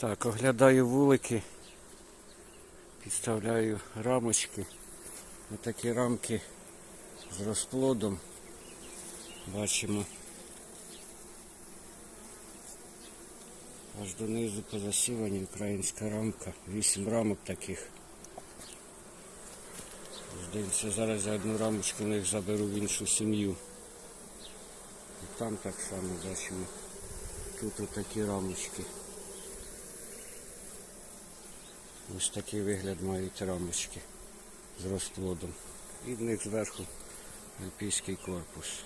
Так, оглядаю вулики, підставляю рамочки. Отакі рамки з розплодом. Бачимо. Аж донизу позасівані українська рамка. Вісім рамок таких. Здається, зараз я одну рамочку в них заберу в іншу сім'ю. І там так само бачимо. Тут отакі рамочки. Ось такий вигляд мають рамочки з розплодом. І в них зверху альпійський корпус.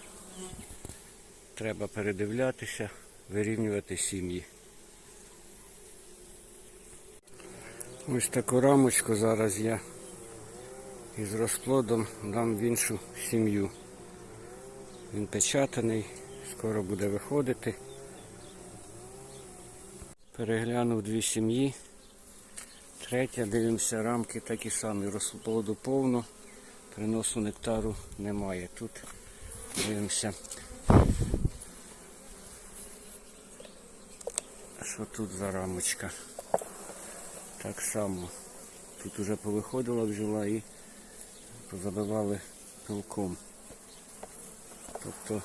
Треба передивлятися, вирівнювати сім'ї. Ось таку рамочку зараз я із розплодом дам в іншу сім'ю. Він печатаний, скоро буде виходити. Переглянув дві сім'ї. Третя, дивимося, рамки такі самі, розплоду повно, приносу нектару немає. Тут дивимося. Що тут за рамочка? Так само. Тут уже повиходила бджола і позабивали пилком. Тобто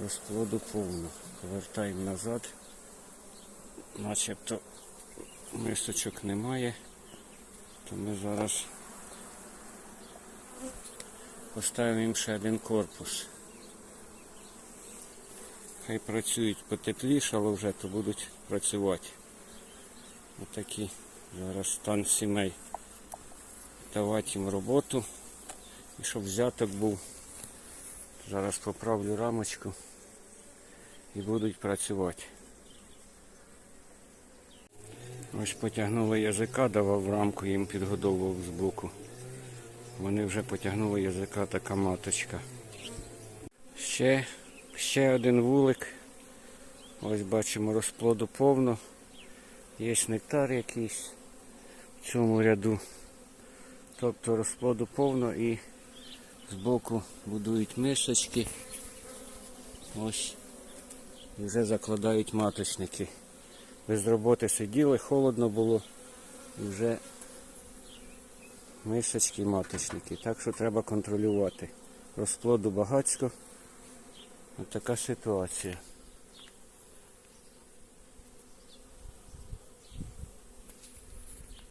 розплоду повно. Повертаємо назад. Начебто мисочок немає, то ми зараз поставимо їм ще один корпус. Хай працюють потепліше, але вже то будуть працювати. Отакий зараз стан сімей. Давати їм роботу. І щоб взяток був. Зараз поправлю рамочку і будуть працювати. Ось потягнули язика, давав рамку, їм підгодовував збоку. Вони вже потягнули язика, така маточка. Ще, ще один вулик. Ось бачимо розплоду повно. Є нектар якийсь в цьому ряду. Тобто розплоду повно і збоку будують мисочки. Ось. Вже закладають маточники. Без роботи сиділи, холодно було і вже мисочки маточники. Так що треба контролювати. Розплоду багацько. Ось така ситуація.